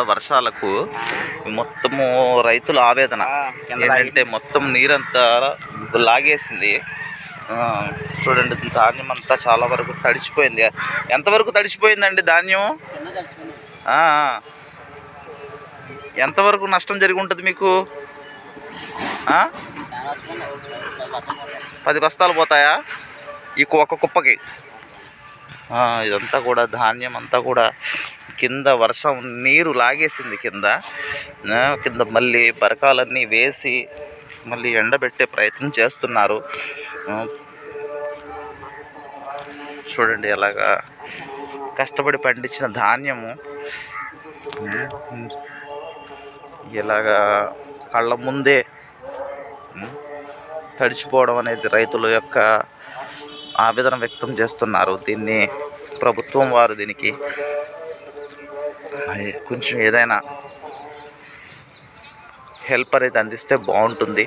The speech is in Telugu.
వర్షాలకు మొత్తము రైతుల ఆవేదన. ఏంటంటే మొత్తం నీరంతా లాగేసింది. చూడండి ధాన్యం అంతా చాలా వరకు తడిచిపోయింది. ఎంతవరకు తడిచిపోయిందండి ధాన్యం. ఎంతవరకు నష్టం జరిగి ఉంటుంది మీకు? పది బస్తాలు పోతాయా? ఈ కు- ఒక కుప్పకి ఇదంతా కూడా ధాన్యం అంతా కూడా కింద వర్షం నీరు లాగేసింది కింద కింద మళ్ళీ బరకాలన్నీ వేసి మళ్ళీ ఎండబెట్టే ప్రయత్నం చేస్తున్నారు. చూడండి ఎలాగా కష్టపడి పండించిన ధాన్యము. ఇలాగా కళ్ళ ముందే తడిచిపోవడం అనేది రైతుల యొక్క ఆవేదన వ్యక్తం చేస్తున్నారు. దీన్ని ప్రభుత్వం వారు దీనికి కొంచెం ఏదైనా హెల్ప్ అనేది అందిస్తే బాగుంటుంది.